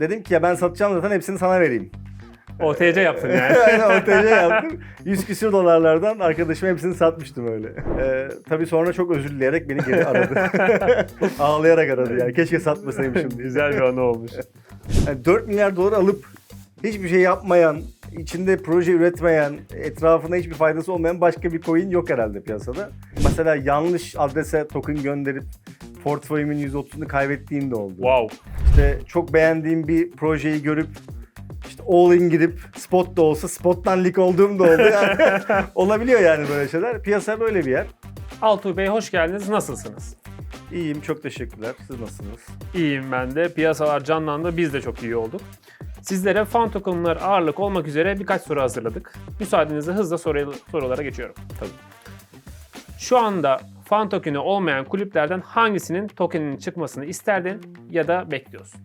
dedim ki ya ben satacağım zaten hepsini sana vereyim. OTC yaptın yani. Aynen OTC yaptım. 100 küsür dolarlardan arkadaşıma hepsini satmıştım öyle. Ee, tabii sonra çok özür dileyerek beni geri aradı. Ağlayarak aradı yani. Keşke satmasaymışım diye. Güzel bir anı olmuş. Yani 4 milyar dolar alıp hiçbir şey yapmayan, içinde proje üretmeyen, etrafına hiçbir faydası olmayan başka bir coin yok herhalde piyasada. Mesela yanlış adrese token gönderip portföyümün %30'unu kaybettiğim de oldu. Wow. İşte çok beğendiğim bir projeyi görüp işte all in girip spot da olsa spottan lik olduğum da oldu. Yani olabiliyor yani böyle şeyler. Piyasa böyle bir yer. Altuğ Bey hoş geldiniz. Nasılsınız? İyiyim çok teşekkürler. Siz nasılsınız? İyiyim ben de. Piyasalar canlandı. Biz de çok iyi olduk. Sizlere fan tokenlar ağırlık olmak üzere birkaç soru hazırladık. Müsaadenizle hızla soru, sorulara geçiyorum. Tabii. Şu anda fan tokeni olmayan kulüplerden hangisinin tokeninin çıkmasını isterdin ya da bekliyorsun?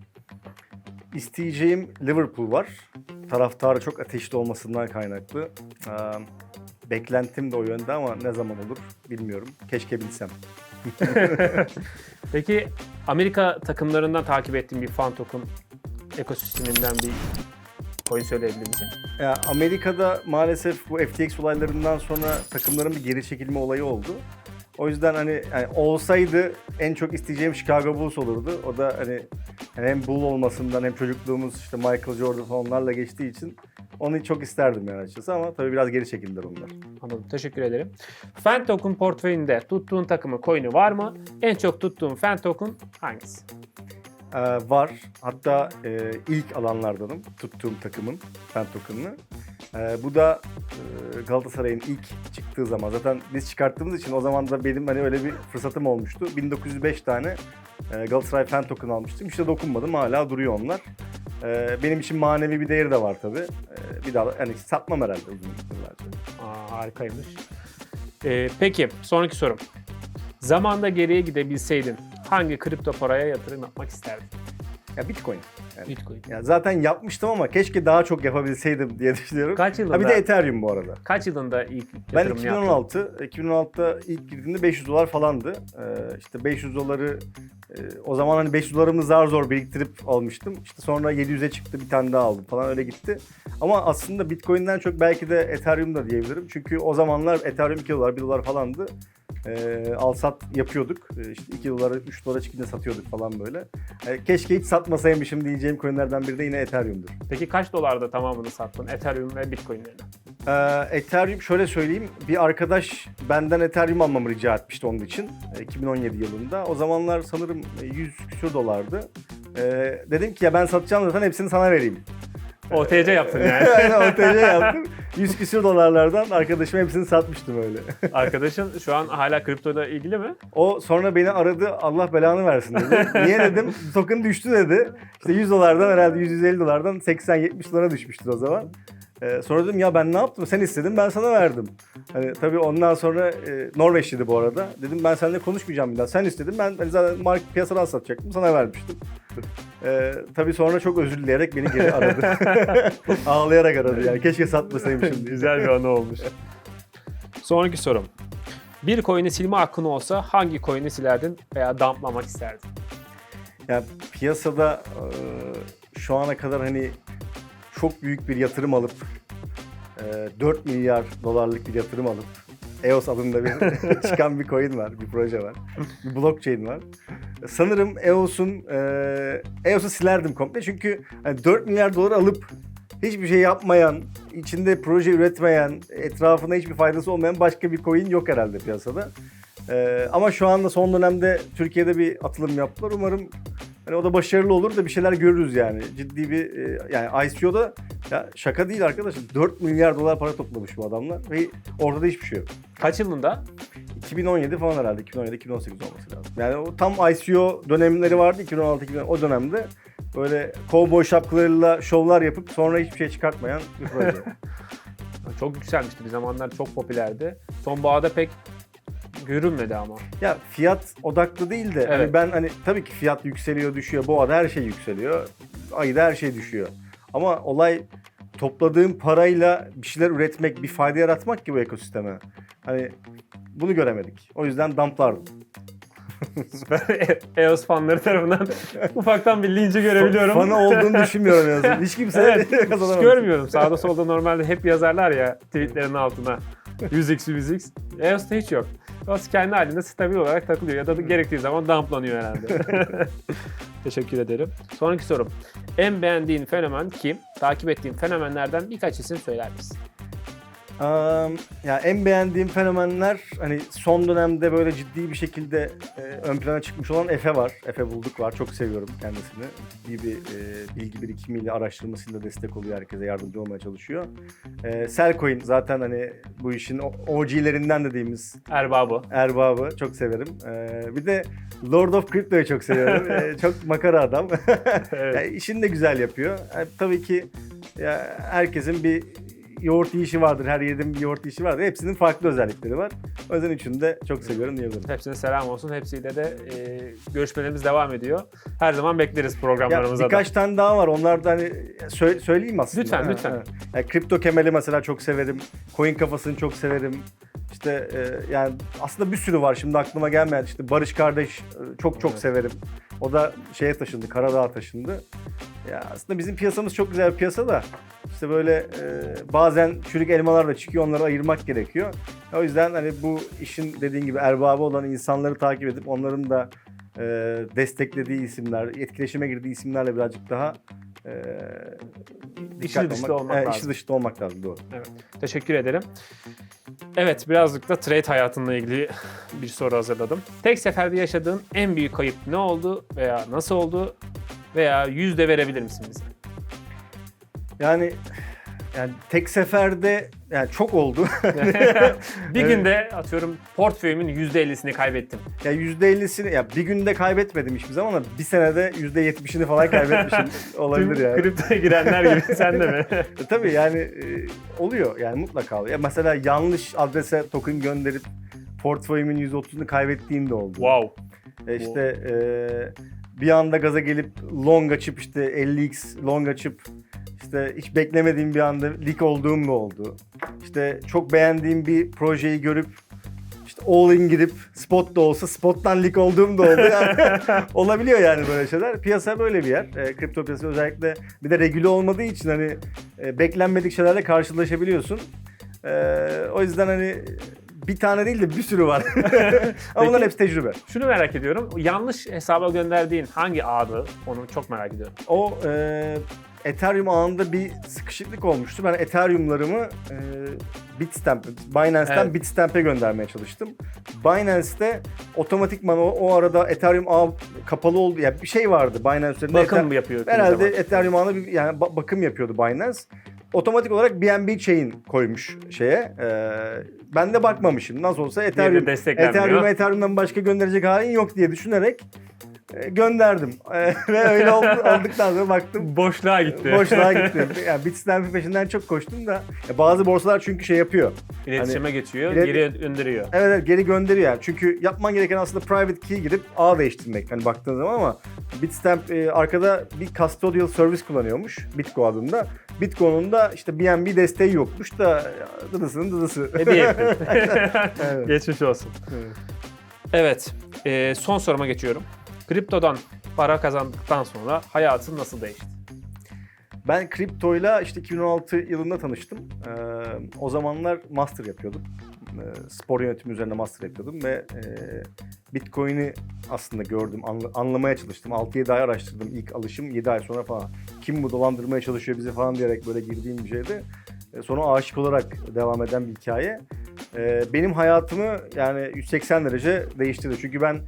İsteyeceğim Liverpool var. Taraftarı çok ateşli olmasından kaynaklı. Ee, beklentim de o yönde ama ne zaman olur bilmiyorum. Keşke bilsem. Peki Amerika takımlarından takip ettiğin bir fan token ekosisteminden bir coin söyleyebilir misin? Ya Amerika'da maalesef bu FTX olaylarından sonra takımların bir geri çekilme olayı oldu. O yüzden hani yani olsaydı en çok isteyeceğim Chicago Bulls olurdu. O da hani hem Bull olmasından hem çocukluğumuz işte Michael Jordan onlarla geçtiği için onu çok isterdim yani açıkçası ama tabii biraz geri çekildiler onlar. Anladım. Teşekkür ederim. Fan token portföyünde tuttuğun takımın coin'i var mı? En çok tuttuğun fan token hangisi? Ee, var. Hatta e, ilk alanlardanım tuttuğum takımın fan token'ını. Ee, bu da e, Galatasaray'ın ilk çıktığı zaman zaten biz çıkarttığımız için o zaman da benim hani öyle bir fırsatım olmuştu. 1905 tane e, Galatasaray fan token almıştım. İşte dokunmadım hala duruyor onlar. Ee, benim için manevi bir değeri de var tabii. Ee, bir daha yani satmam herhalde uzun yıllarca. Aa, harikaymış. Ee, peki sonraki sorum. Zamanda geriye gidebilseydin hangi kripto paraya yatırım yapmak isterdin? Ya Bitcoin. Yani, Bitcoin. ya zaten yapmıştım ama keşke daha çok yapabilseydim diye düşünüyorum. Kaç yılında? Ha bir de Ethereum bu arada. Kaç yılında ilk Ben yatırımını yaptın? 2016, 2016'da ilk girdiğimde 500 dolar falandı. Ee, işte 500 doları e, o zaman hani 500 dolarımı zar zor biriktirip almıştım. İşte sonra 700'e çıktı bir tane daha aldım falan öyle gitti. Ama aslında Bitcoin'den çok belki de Ethereum da diyebilirim. Çünkü o zamanlar Ethereum 2 dolar 1 dolar falandı. Ee, al sat yapıyorduk. Ee, işte 2 dolara 3 dolara çıkınca satıyorduk falan böyle. Ee, keşke hiç satmasaymışım diyeceğim coinlerden biri de yine Ethereum'dur. Peki kaç dolarda tamamını sattın Ethereum ve Bitcoin'lerini? Ee, Ethereum şöyle söyleyeyim. Bir arkadaş benden Ethereum almamı rica etmişti onun için. e, 2017 yılında. O zamanlar sanırım e, 100 küsür dolardı. Ee, dedim ki ya ben satacağım zaten hepsini sana vereyim. OTC yaptın yani. Aynen OTC yaptım. 100 küsür dolarlardan arkadaşıma hepsini satmıştım öyle. Arkadaşın şu an hala kriptoyla ilgili mi? O sonra beni aradı Allah belanı versin dedi. Niye dedim token düştü dedi. İşte 100 dolardan herhalde 150 dolardan 80-70 dolara düşmüştür o zaman. Ee, sonra dedim ya ben ne yaptım? Sen istedin ben sana verdim. Hani tabii ondan sonra e, Norveçliydi bu arada. Dedim ben seninle konuşmayacağım bir daha. Sen istedin ben hani zaten market piyasadan satacaktım sana vermiştim. Ee, tabii sonra çok özür dileyerek beni geri aradı. Ağlayarak aradı yani keşke satmasaymışım. Güzel bir anı olmuş. Sonraki sorum. Bir coin'i silme hakkın olsa hangi coin'i silerdin veya dumplamak isterdin? Yani piyasada e, şu ana kadar hani çok büyük bir yatırım alıp e, 4 milyar dolarlık bir yatırım alıp EOS adında bir çıkan bir coin var, bir proje var. Bir blockchain var. Sanırım EOS'un e, EOS'u silerdim komple çünkü hani 4 milyar dolar alıp hiçbir şey yapmayan, içinde proje üretmeyen, etrafına hiçbir faydası olmayan başka bir coin yok herhalde piyasada. E, ama şu anda son dönemde Türkiye'de bir atılım yaptılar. Umarım Hani o da başarılı olur da bir şeyler görürüz yani. Ciddi bir e, yani ICO'da ya şaka değil arkadaşlar. 4 milyar dolar para toplamış bu adamlar ve ortada hiçbir şey yok. Kaç yılında? 2017 falan herhalde. 2017-2018 olması lazım. Yani o tam ICO dönemleri vardı 2016-2017 o dönemde böyle kovboy şapkalarıyla şovlar yapıp sonra hiçbir şey çıkartmayan bir proje. Çok yükselmişti bir zamanlar çok popülerdi. Sonbaharda pek görünmedi ama. ya fiyat odaklı değil de hani Evet. ben hani tabii ki fiyat yükseliyor düşüyor. Bu arada her şey yükseliyor. Ayda her şey düşüyor. Ama olay topladığım parayla bir şeyler üretmek, bir fayda yaratmak ki bu ekosisteme. Hani bunu göremedik. O yüzden dumplardım. Süper. EOS fanları tarafından ufaktan bir linci görebiliyorum. Fanı olduğunu düşünmüyorum en azından. Hiç kimse Evet, hiç kazanamamış. görmüyorum. Sağda solda normalde hep yazarlar ya tweetlerin altına. 100x 100x. EOS'ta hiç yok. EOS kendi halinde stabil olarak takılıyor ya da gerektiği zaman dumplanıyor herhalde. Teşekkür ederim. Sonraki sorum. En beğendiğin fenomen kim? Takip ettiğin fenomenlerden birkaç isim söyler misin? Am, ya en beğendiğim fenomenler hani son dönemde böyle ciddi bir şekilde e, ön plana çıkmış olan Efe var. Efe Bulduk var. Çok seviyorum kendisini. Ciddi bir e, bilgi birikimiyle, araştırmasıyla destek oluyor herkese, yardımcı olmaya çalışıyor. E, Selcoin zaten hani bu işin OG'lerinden dediğimiz Erbabı. erbabı. Çok severim. E, bir de Lord of Crypto'yu çok seviyorum. E, çok makara adam. Evet. Yani işini de güzel yapıyor. Yani tabii ki ya herkesin bir yoğurt yiyişi vardır. Her yerin bir yoğurt yiyişi vardır. Hepsinin farklı özellikleri var. O yüzden üçünü de çok seviyorum diyebilirim. Hepsine selam olsun. Hepsiyle de e, görüşmelerimiz devam ediyor. Her zaman bekleriz Ya programlarımıza birkaç da. tane daha var. Onlar da hani sö- söyleyeyim aslında. Lütfen, Ha, lütfen. ha. Yani kripto kemeli mesela çok severim. Coin kafasını çok severim. İşte e, yani aslında bir sürü var şimdi aklıma gelmeyen. İşte Barış kardeş e, çok çok Evet. severim. O da şeye taşındı, Karadağ'a taşındı. Ya aslında bizim piyasamız çok güzel bir piyasa da işte böyle e, bazen çürük elmalar da çıkıyor onları ayırmak gerekiyor. O yüzden hani bu işin dediğin gibi erbabı olan insanları takip edip onların da e, desteklediği isimler, etkileşime girdiği isimlerle birazcık daha e, dikkatli dışta olmak Evet, lazım. içi dışta olmak lazım doğru. Teşekkür ederim. Evet birazcık da trade hayatınla ilgili bir soru hazırladım. Tek seferde yaşadığın en büyük kayıp ne oldu veya nasıl oldu veya yüzde verebilir misin bize? Yani yani tek seferde yani çok oldu. bir Evet. günde atıyorum portföyümün yüzde ellisini kaybettim. ya %50'sini ya bir günde kaybetmedim hiçbir zaman ama bir senede %70'ini falan kaybetmişim olabilir Tüm yani. kriptoya girenler gibi sen de mi? E, Tabii yani e, oluyor yani mutlaka oluyor. Mesela yanlış adrese token gönderip portföyümün %30'unu kaybettiğim de oldu. wow. E işte e, bir anda gaza gelip long açıp işte 50x long açıp işte hiç beklemediğim bir anda leak olduğum da oldu. İşte çok beğendiğim bir projeyi görüp işte all in girip spot da olsa spottan leak olduğum da oldu. Yani olabiliyor yani böyle şeyler. Piyasa böyle bir yer. E, kripto piyasası özellikle bir de regüle olmadığı için hani e, beklenmedik şeylerle karşılaşabiliyorsun. E, o yüzden hani bir tane değil de bir sürü var. Ama bunların hepsi tecrübe. Şunu merak ediyorum. Yanlış hesaba gönderdiğin hangi ağdı? Onu çok merak ediyorum. O e, Ethereum ağında bir sıkışıklık olmuştu. Ben Ethereum'larımı e, Bitstamp, Binance'ten Evet. Bitstamp'e göndermeye çalıştım. Binance'te otomatikman o, o arada Ethereum ağ kapalı oldu. Yani bir şey vardı Binance üzerinde. Bakım Ether- mı yapıyor? kimi Herhalde zaman? Ethereum ağına bir yani ba- bakım yapıyordu Binance. Otomatik olarak BNB chain koymuş şeye. E, ben de bakmamışım. Nasıl olsa Ethereum. Ethereum'a Ethereum'dan başka gönderecek halin yok diye düşünerek gönderdim. E, ve öyle oldu, olduktan sonra baktım Boşluğa gitti. boşluğa gitti. Yani Bitstamp peşinden çok koştum da ya bazı borsalar çünkü şey yapıyor. İletişime geçiyor, ilet- geri gönderiyor. Evet, evet geri gönderiyor yani. Çünkü yapman gereken aslında private key girip ağ değiştirmek hani baktığın zaman ama Bitstamp e, arkada bir custodial service kullanıyormuş Bitgo adında. Bitco'nun da işte BNB desteği yokmuş da dıdısının dıdısı. Hediye ettin. Evet. Geçmiş olsun. Evet. Evet, e, son soruma geçiyorum. Kriptodan para kazandıktan sonra hayatın nasıl değişti? Ben kriptoyla işte 2016 yılında tanıştım. Ee, o zamanlar master yapıyordum. Ee, spor yönetimi üzerine master yapıyordum ve e, Bitcoin'i aslında gördüm, anla- anlamaya çalıştım. 6-7 ay araştırdım ilk alışım 7 ay sonra falan. Kim bu dolandırmaya çalışıyor bizi falan diyerek böyle girdiğim bir şeydi. Ee, sonra aşık olarak devam eden bir hikaye. Benim hayatımı yani 180 derece değiştirdi. Çünkü ben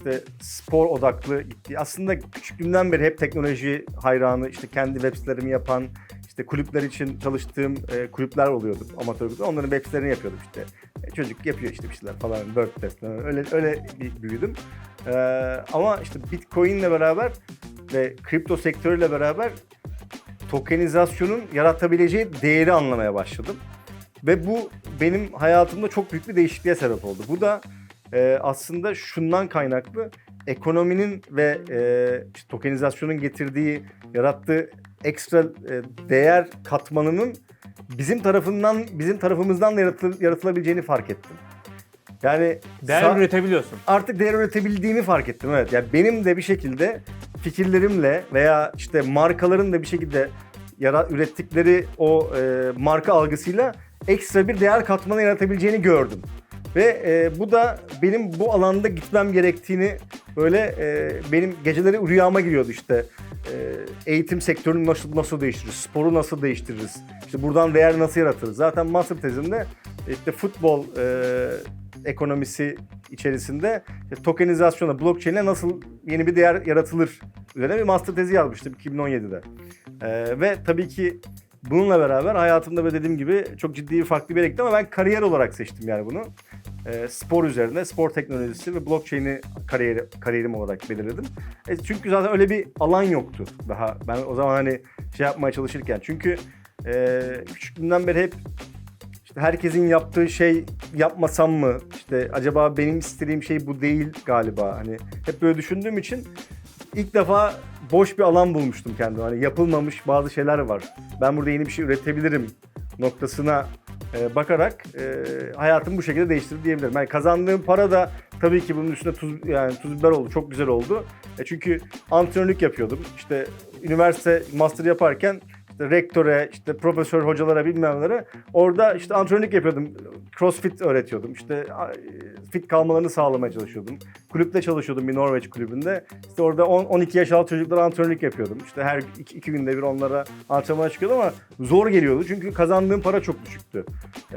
işte spor odaklı gitti. Aslında küçüklüğümden beri hep teknoloji hayranı, işte kendi web sitelerimi yapan, işte kulüpler için çalıştığım e, kulüpler oluyordu amatör kulüpler. Onların web sitelerini yapıyordum işte. E, çocuk yapıyor işte bir şeyler falan, WordPress falan. Öyle, öyle bir büyüdüm. Ee, ama işte Bitcoin'le beraber ve kripto sektörüyle beraber tokenizasyonun yaratabileceği değeri anlamaya başladım. Ve bu benim hayatımda çok büyük bir değişikliğe sebep oldu. Bu da e, aslında şundan kaynaklı ekonominin ve e, işte tokenizasyonun getirdiği, yarattığı ekstra e, değer katmanının bizim tarafından, bizim tarafımızdan da yaratıl- yaratılabileceğini fark ettim. Yani Değer sa- üretebiliyorsun. artık değer üretebildiğimi fark ettim evet. Yani benim de bir şekilde fikirlerimle veya işte markaların da bir şekilde yara ürettikleri o e, marka algısıyla ekstra bir değer katmanı yaratabileceğini gördüm. Ve e, bu da benim bu alanda gitmem gerektiğini böyle e, benim geceleri rüyama giriyordu işte. E, eğitim sektörünü nasıl nasıl değiştiririz, sporu nasıl değiştiririz, işte buradan değer nasıl yaratırız. Zaten master tezimde işte futbol e, ekonomisi içerisinde işte tokenizasyona, blockchain'e nasıl yeni bir değer yaratılır üzerine bir master tezi yazmıştım 2017'de. Ee, ve tabii ki bununla beraber hayatımda ve dediğim gibi çok ciddi farklı bir yere gitti ama ben kariyer olarak seçtim yani bunu. Ee, spor üzerine, spor teknolojisi ve blockchain'i kariyeri, kariyerim olarak belirledim. E, çünkü zaten öyle bir alan yoktu daha. Ben o zaman hani şey yapmaya çalışırken. Çünkü e, küçüklüğümden beri hep işte herkesin yaptığı şey yapmasam mı? İşte acaba benim istediğim şey bu değil galiba. Hani hep böyle düşündüğüm için ilk defa boş bir alan bulmuştum kendime. Hani yapılmamış bazı şeyler var. Ben burada yeni bir şey üretebilirim noktasına e, bakarak e, hayatımı bu şekilde değiştirdi diyebilirim. Yani kazandığım para da tabii ki bunun üstüne tuz yani tuz biber oldu. Çok güzel oldu. E, çünkü antrenörlük yapıyordum. İşte üniversite master yaparken işte rektöre, işte profesör hocalara bilmemlere orada işte antrenörlük yapıyordum. Crossfit öğretiyordum. İşte fit kalmalarını sağlamaya çalışıyordum. Kulüpte çalışıyordum bir Norveç kulübünde. İşte orada 10 12 yaş altı çocuklara antrenörlük yapıyordum. İşte her iki, iki günde bir onlara antrenmana çıkıyordum ama zor geliyordu. Çünkü kazandığım para çok düşüktü. Ee,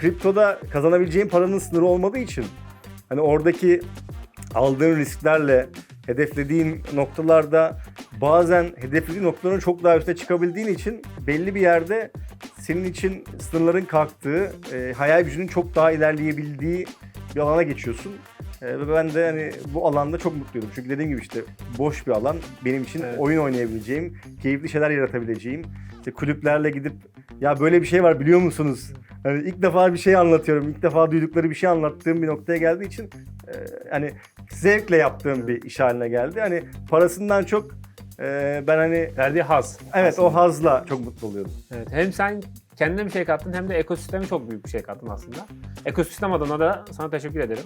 kriptoda kazanabileceğim paranın sınırı olmadığı için hani oradaki aldığın risklerle hedeflediğin noktalarda bazen hedeflediğin noktaların çok daha üstüne çıkabildiğin için belli bir yerde senin için sınırların kalktığı, e, hayal gücünün çok daha ilerleyebildiği bir alana geçiyorsun. E, ve ben de hani bu alanda çok mutluydum. Çünkü dediğim gibi işte boş bir alan benim için Evet. oyun oynayabileceğim, keyifli şeyler yaratabileceğim. İşte kulüplerle gidip ya böyle bir şey var biliyor musunuz? Hani ilk defa bir şey anlatıyorum. ilk defa duydukları bir şey anlattığım bir noktaya geldiği için e, hani zevkle yaptığım bir iş haline geldi. Hani parasından çok e, ben hani Verdiği haz. evet aslında. o hazla çok mutlu oluyorum. Evet, hem sen kendine bir şey kattın hem de ekosisteme çok büyük bir şey kattın aslında. Ekosistem adına da sana teşekkür ederim.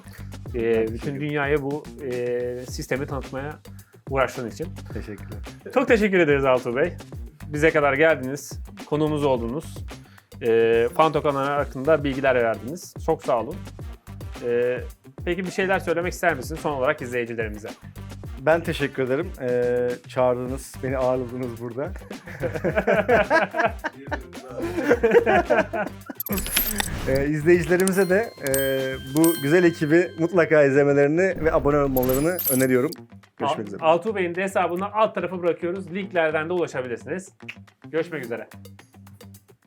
Ee, bütün dünyaya bu e, sistemi tanıtmaya uğraştığın için. Teşekkürler. Çok teşekkür ederiz Altuğ Bey. Bize kadar geldiniz, konuğumuz oldunuz. E, Fanto kanalı hakkında bilgiler verdiniz. Çok sağ olun. E, peki bir şeyler söylemek ister misin son olarak izleyicilerimize? Ben teşekkür ederim. Ee, çağırdınız, beni ağırladınız burada. ee, izleyicilerimize de e, bu güzel ekibi mutlaka izlemelerini ve abone olmalarını öneriyorum. Görüşmek üzere. Altuğ Bey'in de hesabını alt tarafa bırakıyoruz. Linklerden de ulaşabilirsiniz. Görüşmek üzere.